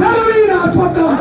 பெருமையின் ஆர்ப்பாட்டம்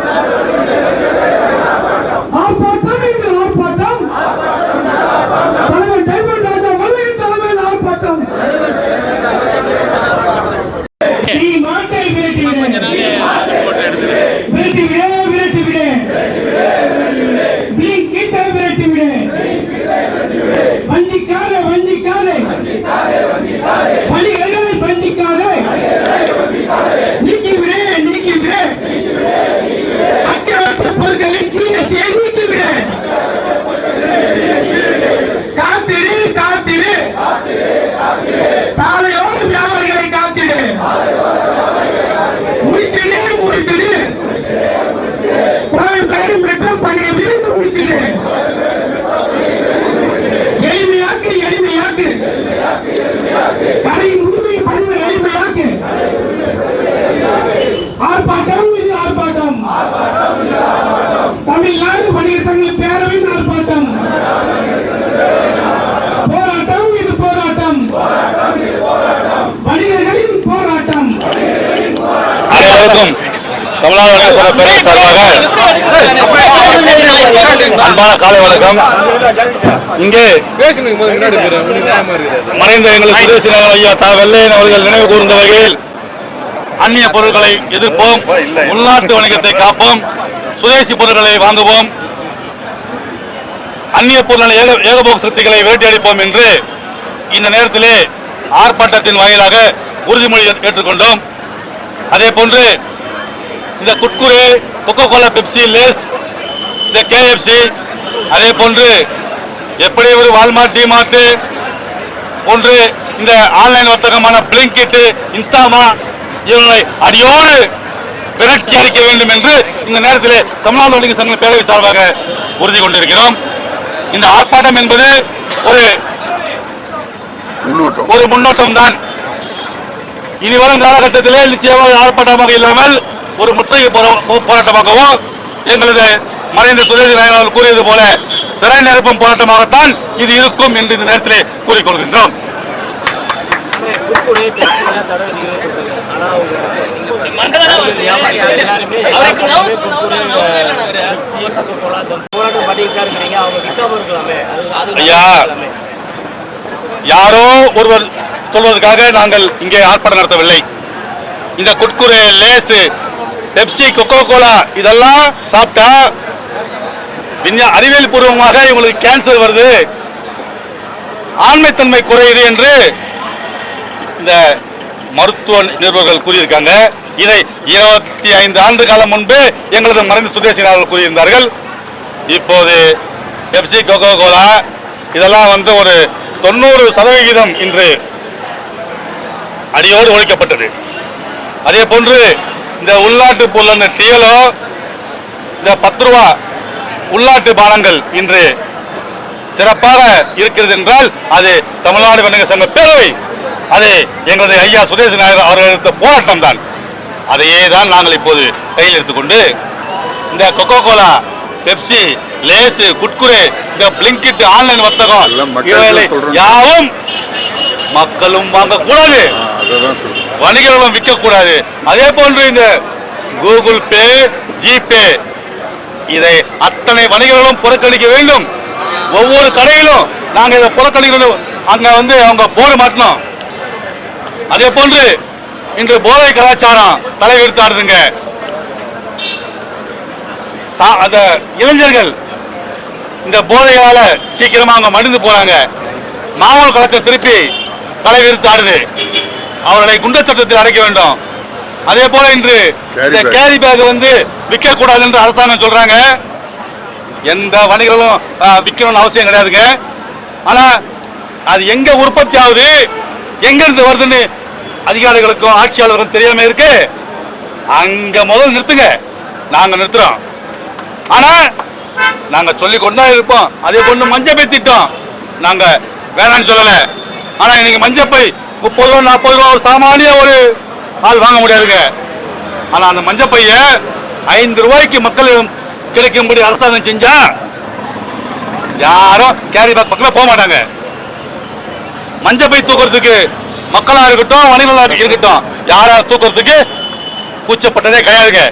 எளிமையாக்குகிறேன் எளிமையாக்கு எளிமையாக்கு. கடை முழுமை பதிவு எளிமையாக்கு. ஆர்ப்பாட்டம் இது ஆர்ப்பாட்டம். தமிழ்நாடு பணியர் போராட்டம் இது போராட்டம். வணிகர்களின் போராட்டம். தமிழ்நாடு பெரிய சார்பாக அன்பான காலை வணக்கம். இங்கே மறைந்த எங்களுக்கு சுதேசி ஐயா தா வெள்ளையன் அவர்கள் நினைவு கூர்ந்த வகையில் அந்நிய பொருட்களை எதிர்ப்போம் உள்நாட்டு வணிகத்தை காப்போம் சுதேசி பொருட்களை வாங்குவோம் அந்நிய பொருளான ஏக ஏகபோக சக்திகளை வேட்டையடிப்போம் என்று இந்த நேரத்திலே ஆர்ப்பாட்டத்தின் வாயிலாக உறுதிமொழி ஏற்றுக்கொண்டோம். அதே போன்று இந்த Kurkure coca cola Pepsi Lay's இந்த கேஎஃப்சி அதே போன்று எப்படி ஒரு வால்மார்ட் டிமார்ட் போன்று இந்த ஆன்லைன் வர்த்தகமான பிளிங்கிட் இன்ஸ்டாமா இவர்களை அடியோடு விரட்டி அடிக்க வேண்டும் என்று இந்த நேரத்தில் தமிழ்நாடு வணிக சங்க பேரவை சார்பாக உறுதி கொண்டிருக்கிறோம். இந்த ஆர்ப்பாட்டம் என்பது ஒரு முன்னோட்டம். ஒரு முன்னோட்டம் தான். இனி வரும் காலகட்டத்திலே நிச்சயமாக ஆர்ப்பாட்டமாக இல்லாமல் ஒரு முற்றுகை போராட்டமாகவும் எங்களது மறைந்த சுரேஷ் நாயர் அவர்கள் கூறியது போல சிறை நிரப்பும் போராட்டமாகத்தான் இது இருக்கும் என்று இந்த நேரத்திலே கூறிக்கொள்கின்றோம் ஐயா. யாரோ ஒருவர் சொல்வதற்காக நாங்கள் இங்கே ஆர்ப்பாட்டம் நடத்தவில்லை இந்த Kurkure Lay's Pepsi Coca Cola இதெல்லாம் சாப்பிட்டா விஞ்ஞா அறிவியல் பூர்வமாக இவங்களுக்கு கேன்சர் வருது. ஆண்மைத்தன்மை குறையுது என்று இந்த மருத்துவ நிருபர்கள் கூறியிருக்காங்க. இதை இருபத்தி ஐந்து ஆண்டு காலம் முன்பு எங்களது மறைந்த சுதேசி அவர்கள் கூறியிருந்தார்கள். இப்போது பெப்சி கொக்கோ கோலா இதெல்லாம் வந்து ஒரு தொண்ணூறு சதவிகிதம் இன்று அடியோடு ஒழிக்கப்பட்டது. அதே போன்று இந்த உள்நாட்டு பொருள் அந்த டீலோ இந்த பத்து ரூபா உள்நாட்டு பானங்கள் இன்று சிறப்பாக இருக்கிறது என்றால் அது தமிழ்நாடு வணிக சங்க பேரவை. அது எங்களது ஐயா சுதேச நாயர் அவர்கள் எடுத்த போராட்டம் தான். அதையே தான் நாங்கள் இப்போது கையில் எடுத்துக்கொண்டு இந்த coca cola Pepsi Lay's Kurkure இந்த பிளிங்கிட் ஆன்லைன் வர்த்தகம். யாவும் மக்களும் வாங்கக்கூடாது. வணிகர்களும் விற்கக்கூடாது. அதே போன்று இந்த கூகுள் பே ஜிபே இதை அத்தனை வணிகர்களும் புறக்கணிக்க வேண்டும். ஒவ்வொரு கடையிலும் நாங்க இதை புறக்கணிக்கணும். அங்க வந்து அவங்க போர்டு மாட்டணும். அதே போன்று இன்று போதை கலாச்சாரம் தலைவிரித்தாடுதுங்க சா- அந்த இளைஞர்கள் இந்த போதையால சீக்கிரமா அவங்க மடிந்து போறாங்க. மாமூல் கலாச்சாரம் திருப்பி தலைவிரித்தாடுது அவர்களை குண்டச்சட்டத்தில் அடைக்க வேண்டும். அதே போல இன்று இந்த. கேரி பேக் வந்து விற்க கூடாது என்று அரசாங்கம் சொல்றாங்க. எந்த வணிகர்களும் விற்கணும்னு அவசியம் கிடையாதுங்க. ஆனா அது எங்க உற்பத்தி ஆகுது எங்க இருந்து வருதுன்னு அதிகாரிகளுக்கும் ஆட்சியாளர்களுக்கும் தெரியாம இருக்கு. அங்க முதல்ல நிறுத்துங்க. நாங்க நிறுத்துறோம். ஆனா நாங்க சொல்லி கொண்டா இருப்போம். அதே போன்று மஞ்சள் பை திட்டம். நாங்க வேணாம்னு சொல்லல. ஆனா இன்னைக்கு மஞ்சள் பை முப்பது ரூபா நாற்பது ரூபா ஒரு சாமானிய ஒரு ஆள் வாங்க முடியாதுங்க. ஆனால் அந்த மஞ்சள் பைய ஐந்து ரூபாய்க்கு மக்கள் கிடைக்கும்படி அரசாங்கம் செஞ்சா யாரும் கேரி பேக் பக்கத்துல போக மாட்டாங்க. மஞ்சள் பை தூக்குறதுக்கு மக்களாக இருக்கட்டும் வணிகர்களாக இருக்கட்டும் யாராக தூக்குறதுக்கு கூச்சப்பட்டதே கிடையாதுங்க.